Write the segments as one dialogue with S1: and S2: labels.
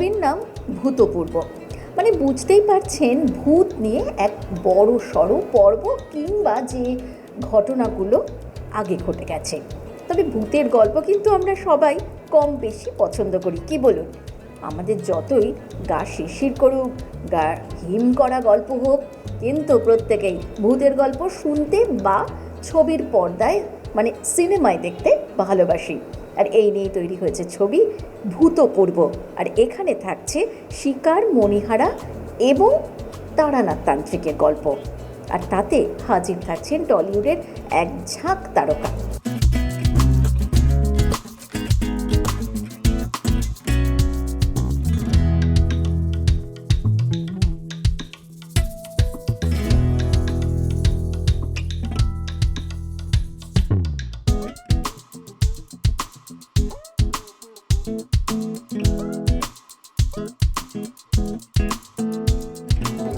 S1: ছবির নাম ভূতপূর্ব। মানে বুঝতেই পারছেন, ভূত নিয়ে এক বড় সড়ো পর্ব কিংবা যে ঘটনাগুলো আগে ঘটে গেছে। তবে ভূতের গল্প কিন্তু আমরা সবাই কম বেশি পছন্দ করি। কি বলুন? আমাদের যতই গা শিরশির করুক, গা হিম করা গল্প হোক, কিন্তু প্রত্যেকেই ভূতের গল্প শুনতে বা ছবির পর্দায় মানে সিনেমায় দেখতে ভালোবাসি। আর এই নিয়ে তৈরি হয়েছে ছবি ভূতপূর্ব আর এখানে থাকছে শিকার মণিহারা এবং তারানাথ তান্ত্রিকের গল্প। আর তাতে হাজির থাকছেন টলিউডের এক ঝাঁক তারকা।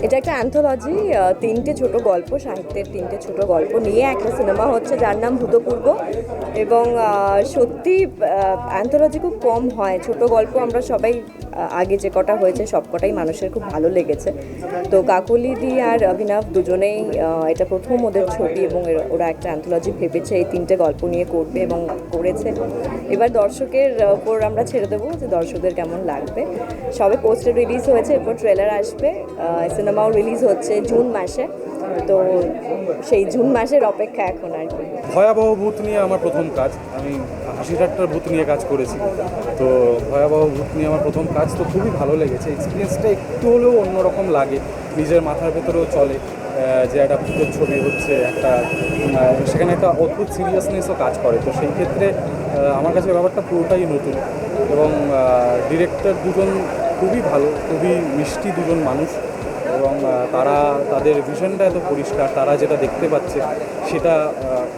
S2: এটা একটা অ্যান্থোলজি তিনটে ছোট গল্প, সাহিত্যের তিনটে ছোট গল্প নিয়ে একটা সিনেমা হচ্ছে যার নাম ভূতপূর্ব। এবং সত্যি অ্যান্থোলজি খুব কম হয়। ছোট গল্প আমরা সবাই আগে যে কটা হয়েছে, সব কটাই মানুষের খুব ভালো লেগেছে। তো কাকলিদি আর অভিনব দুজনেই এটা প্রথম ওদের ছবি এবং ওরা একটা অ্যান্থোলজি ভেবেছে এই তিনটে গল্প নিয়ে করবে এবং করেছে। এবার দর্শকের ওপর আমরা ছেড়ে দেবো যে দর্শকদের কেমন লাগবে। সবে পোস্টার রিলিজ হয়েছে, এরপর ট্রেলার আসবে। সিনেমাও রিলিজ হচ্ছে জুন মাসে। তো সেই জুন মাসের অপেক্ষা এখন আর কি।
S3: ভয়াবহ ভূত নিয়ে আমার প্রথম কাজ। আমি হাসি ঠাট্টার ভূত নিয়ে কাজ করেছি। তো ভয়াবহ ভূত নিয়ে আমার প্রথম কাজ তো খুবই ভালো লেগেছে। এক্সপিরিয়েন্সটা একটু হলেও অন্যরকম লাগে। নিজের মাথার ভেতরেও চলে যে একটা ভূতের ছবি হচ্ছে, একটা সেখানে একটা অদ্ভুত সিরিয়াসনেসও কাজ করে। তো সেই ক্ষেত্রে আমার কাছে ব্যাপারটা পুরোটাই নতুন এবং ডিরেক্টর দুজন খুবই ভালো, খুবই মিষ্টি দুজন মানুষ। এবং তারা, তাদের ভিশনটা এত পরিষ্কার, তারা যেটা দেখতে পাচ্ছে, সেটা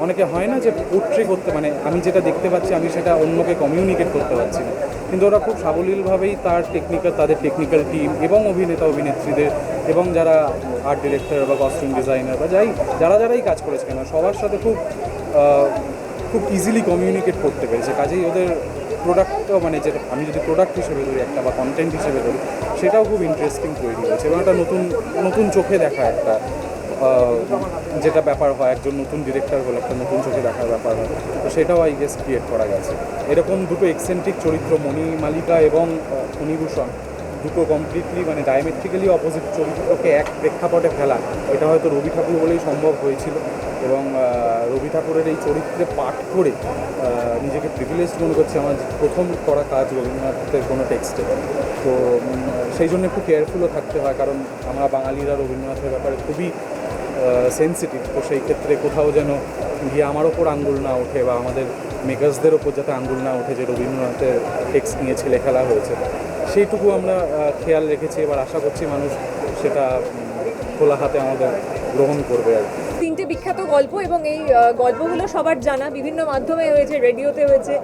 S3: অনেকে হয় না যে পোট্রে করতে মানে আমি যেটা দেখতে পাচ্ছি, আমি সেটা অন্যকে কমিউনিকেট করতে পারছি না। কিন্তু ওরা খুব সাবলীলভাবেই তার টেকনিক্যাল তাদের টেকনিক্যাল টিম এবং অভিনেতা, অভিনেত্রীদের এবং যারা আর্ট ডিরেক্টর বা কস্টিউম ডিজাইনার বা যাই, যারা যারাই কাজ করেছে কেন, সবার সাথে খুব খুব ইজিলি কমিউনিকেট করতে পেরেছে। কাজেই ওদের প্রোডাক্টটাও মানে যেটা আমি যদি প্রোডাক্ট হিসেবে ধরি একটা বা কন্টেন্ট হিসেবে ধরি, সেটাও খুব ইন্টারেস্টিং তৈরি হয়েছে এবং একটা নতুন নতুন চোখে দেখা একটা যেটা ব্যাপার হয়, একজন নতুন ডিরেক্টর হলে একটা নতুন চোখে দেখার ব্যাপার হয়, তো সেটাও আই গেস ক্রিয়েট করা গেছে। এরকম দুটো এক্সেন্ট্রিক চরিত্র, মণি মালিকা এবং ফণীভূষণ দুটো কমপ্লিটলি মানে ডায়ামেট্রিক্যালি অপোজিট চরিত্রকে এক প্রেক্ষাপটে ফেলা, এটা হয়তো রবি ঠাকুর বলেই সম্ভব হয়েছিল। এবং রবি ঠাকুরের এই চরিত্রে পাঠ করে নিজেকে প্রিভিলেজ মনে করছি আমার প্রথম করা কাজ রবীন্দ্রনাথের কোনো টেক্সটে তো সেই জন্য একটু কেয়ারফুলও থাকতে হয়, কারণ আমরা বাঙালিরা রবীন্দ্রনাথের ব্যাপারে খুবই সেন্সিটিভ তো সেই ক্ষেত্রে কোথাও যেন গিয়ে আমার ওপর আঙ্গুল না ওঠে বা আমাদের মেকার্সদের ওপর যাতে আঙ্গুল না ওঠে যে রবীন্দ্রনাথের টেক্সট নিয়ে ছেলে খেলা হয়েছে। সেইটুকু আমরা খেয়াল রেখেছি, এবার আশা করছি মানুষ সেটা খোলা হাতে আমাদের গ্রহণ করবে আর কি।
S2: তিনটে বিখ্যাত গল্প এবং এই গল্পগুলো সবার জানা। বিভিন্ন মাধ্যমে হয়েছে, রেডিওতে হয়েছে,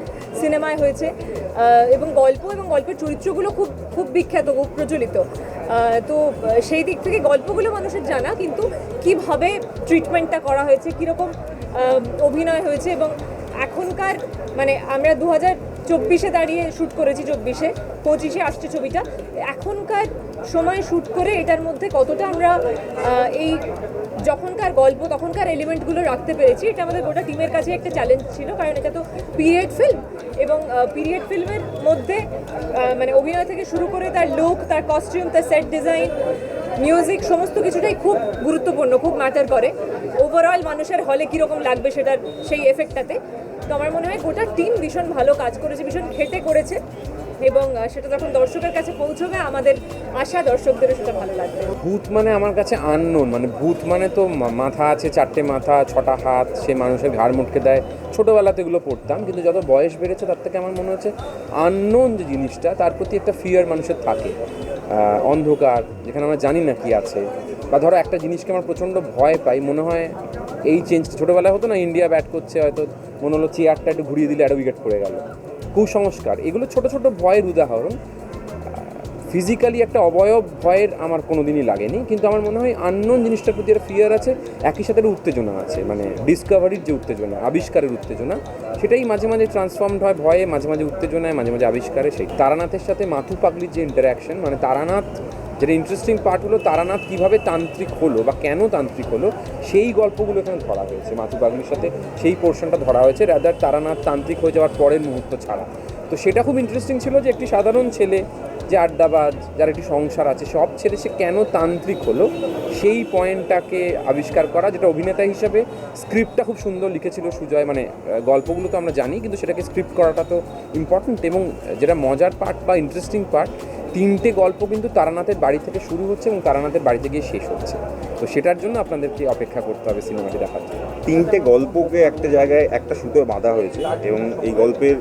S2: সিনেমায় হয়েছে এবং গল্প এবং গল্পের চরিত্রগুলো খুব খুব বিখ্যাত, খুব প্রচলিত। তো সেই দিক থেকে গল্পগুলো মানুষের জানা, কিন্তু কীভাবে ট্রিটমেন্টটা করা হয়েছে, কীরকম অভিনয় হয়েছে এবং এখনকার মানে আমরা দু হাজার চব্বিশে দাঁড়িয়ে শ্যুট করেছি চব্বিশে, পঁচিশে আসছে ছবিটা। এখনকার সময় শ্যুট করে এটার মধ্যে কতটা আমরা এই যখনকার গল্প, তখনকার এলিমেন্টগুলো রাখতে পেরেছি। এটা আমাদের গোটা টিমের কাছে একটা চ্যালেঞ্জ ছিল, কারণ এটা তো পিরিয়ড ফিল্ম এবং পিরিয়ড ফিল্মের মধ্যে মানে অভিনয় থেকে শুরু করে তার লুক তার কস্টিউম তার সেট ডিজাইন মিউজিক সমস্ত কিছুটাই খুব গুরুত্বপূর্ণ, খুব ম্যাটার করে। ওভারঅল মানুষের হলে কীরকম লাগবে সেটার সেই এফেক্টটাতে তো আমার মনে হয় গোটা টিম ভীষণ ভালো কাজ করেছে, ভীষণ খেটে করেছে। এবং সেটা যখন দর্শকের কাছে পৌঁছবে, আমাদের আশা দর্শকদেরও সেটা ভালো লাগবে।
S4: ভূত মানে আমার কাছে আননোন মানে ভূত মানে তো মাথা আছে, চারটে মাথা, ছটা হাত, সে মানুষের ঘাড় মুটকে দেয়। ছোটোবেলাতে এগুলো পড়তাম, কিন্তু যত বয়স বেড়েছে, তার থেকে আমার মনে হচ্ছে আননোন যে জিনিসটা, তার প্রতি একটা ফিয়ার মানুষের থাকে। অন্ধকার, যেখানে আমরা জানি না কি আছে। বা ধরো একটা জিনিসকে আমার প্রচণ্ড ভয় পাই, মনে হয় এই চেঞ্জ ছোটোবেলায় হতো না ইন্ডিয়া ব্যাট করছে, হয়তো মনে হলো চেয়ারটা একটু ঘুরিয়ে দিলে একটা উইকেট পড়ে গেল। কুসংস্কার, এগুলো ছোট ছোট ভয়ের উদাহরণ। ফিজিক্যালি একটা অবয়ব ভয়ের আমার কোনো দিনই লাগেনি, কিন্তু আমার মনে হয় আননোন জিনিসটার প্রতি একটা ফিয়ার আছে, একই সাথে উত্তেজনা আছে মানে ডিসকভারির যে উত্তেজনা, আবিষ্কারের উত্তেজনা, সেটাই মাঝে মাঝে ট্রান্সফর্মড হয় ভয়ে, মাঝে মাঝে উত্তেজনায়, মাঝে মাঝে আবিষ্কারে, সেই তারানাথের সাথে মাথু পাগলির যে ইন্টারাকশন মানে তারানাথ যেটা ইন্টারেস্টিং পার্ট হলো তারানাথ কীভাবে তান্ত্রিক হলো বা কেন তান্ত্রিক হলো, সেই গল্পগুলো এখানে ধরা হয়েছে মাথু পাগলির সাথে। সেই পোর্শনটা ধরা হয়েছে রাদার তারানাথ তান্ত্রিক হয়ে যাওয়ার পরের মুহূর্ত ছাড়া। তো সেটা খুব ইন্টারেস্টিং ছিল যে একটি সাধারণ ছেলে যে আড্ডাবাজ, যার একটি সংসার আছে, সব ছেড়ে সে কেন তান্ত্রিক হলো, সেই পয়েন্টটাকে আবিষ্কার করা, যেটা অভিনেতা হিসেবে স্ক্রিপ্টটা খুব সুন্দর লিখেছিল সুজয় মানে গল্পগুলো তো আমরা জানি, কিন্তু সেটাকে স্ক্রিপ্ট করাটা তো ইম্পর্ট্যান্ট এবং যেটা মজার পার্ট বা ইন্টারেস্টিং পার্ট তিনটে গল্প কিন্তু তারানাথের বাড়ি থেকে শুরু হচ্ছে এবং তারানাথের বাড়িতে গিয়ে শেষ হচ্ছে। তো সেটার জন্য আপনাদেরকে অপেক্ষা করতে হবে সিনেমাটি দেখার জন্য।
S5: তিনটে গল্পকে একটা জায়গায় একটা সুতোয় বাঁধা হয়েছে এবং এই গল্পের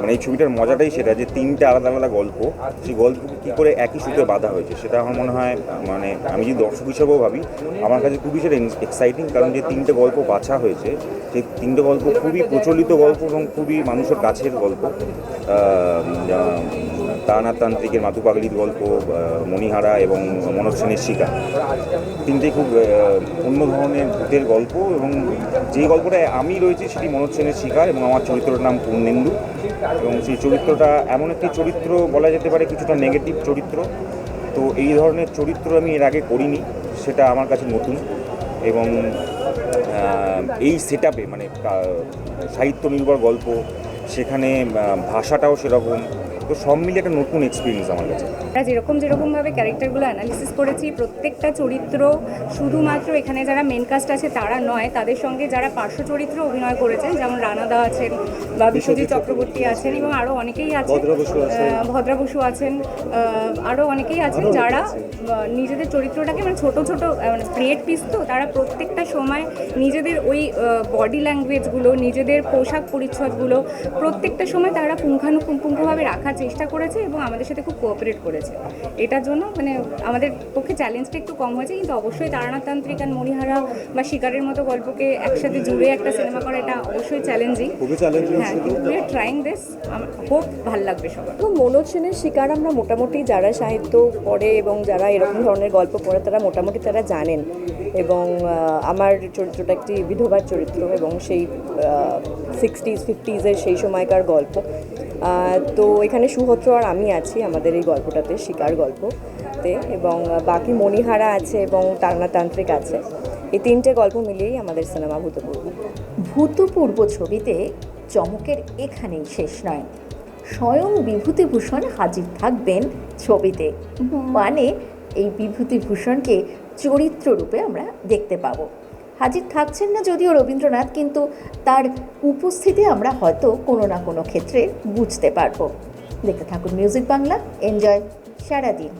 S5: মানে এই ছবিটার মজাটাই সেটা যে তিনটে আলাদা আলাদা গল্প, সেই গল্পকে কী করে একই সুতোয় বাঁধা হয়েছে সেটা আমার মনে হয় মানে আমি যদি দর্শক হিসাবেও ভাবি, আমার কাছে খুবই সেটা এক্সাইটিং কারণ যে তিনটে গল্প বাছা হয়েছে সেই তিনটে গল্প খুবই প্রচলিত গল্প এবং খুবই মানুষের কাছের গল্প। তানার তান্ত্রিকের মাতু পাগলির গল্প মণিহারা এবং মনোজ সেনের শিকার। তিনটেই খুব অন্য ধরনের ভূতের গল্প এবং যে গল্পটায় আমি রয়েছি সেটি মনোজ সেনের শিকার এবং আমার চরিত্রটার নাম পূর্ণেন্দু এবং সেই চরিত্রটা এমন একটি চরিত্র বলা যেতে পারে কিছুটা নেগেটিভ চরিত্র। তো এই ধরনের চরিত্র আমি এর আগে করিনি, সেটা আমার কাছে নতুন এবং এই সেট মানে সাহিত্য নির্ভর গল্প, সেখানে ভাষাটাও সেরকম তো সব মিলিয়ে একটা নতুন এক্সপিরিয়েন্স আমার কাছে।
S6: আমরা যেরকম যেরকমভাবে ক্যারেক্টারগুলো অ্যানালিসিস করেছি প্রত্যেকটা চরিত্র শুধুমাত্র এখানে যারা মেন কাস্ট আছে তারা নয় তাদের সঙ্গে যারা পার্শ্ব চরিত্র অভিনয় করেছেন যেমন রানাদা আছেন বা বিশ্বজিৎ চক্রবর্তী আছেন এবং আরও অনেকেই আছেন। ভদ্রা বসু আছেন। আরও অনেকেই আছেন যারা নিজেদের চরিত্রটাকে মানে ছোট ছোট মানে ক্রিয়েট পিস তো তারা প্রত্যেকটা সময় নিজেদের ওই বডি ল্যাঙ্গুয়েজগুলো নিজেদের পোশাক পরিচ্ছদগুলো প্রত্যেকটা সময় তারা পুঙ্খানুপুঙ্খভাবে রাখার চেষ্টা করেছে এবং আমাদের সাথে খুব কোঅপারেট করেছে। এটার জন্য মানে আমাদের পক্ষে চ্যালেঞ্জটা একটু কম হয়েছে কিন্তু অবশ্যই তারানাথতান্ত্রিক আর মণিহারা বা শিকারের মতো গল্পকে একসাথে জুড়ে একটা সিনেমা করা এটা অবশ্যই চ্যালেঞ্জিং হ্যাঁ কিন্তু we are trying this hope ভালো লাগবে সবার।
S2: তো মনোজ সেনের শিকার আমরা মোটামুটি যারা সাহিত্য পড়ে এবং যারা এরকম ধরনের গল্প পড়ে তারা মোটামুটি তারা জানেন। এবং আমার চরিত্রটা একটি বিধবার চরিত্র এবং সেই সিক্সটিজ ফিফটিজের সেই সময়কার গল্প। তো এখানে সুহত্র আর আমি আছি আমাদের এই গল্পটাতে শিকার গল্পতে এবং বাকি মণিহারা আছে এবং তান্ত্রিক আছে। এই তিনটে গল্প মিলিয়েই আমাদের সিনেমা ভূতপূর্ব।
S1: ভূতপূর্ব ছবিতে চমকের এখানেই শেষ নয়। স্বয়ং বিভূতিভূষণ হাজির থাকবেন ছবিতে। মানে এই বিভূতিভূষণকে চরিত্র রূপে আমরা দেখতে পাবো। হাজির থাকছেন না যদিও রবীন্দ্রনাথ, কিন্তু তার উপস্থিতি আমরা হয়তো কোনো না কোনো ক্ষেত্রে বুঝতে পারব। দেখতে থাকুন মিউজিক বাংলা এনজয় সারাদিন।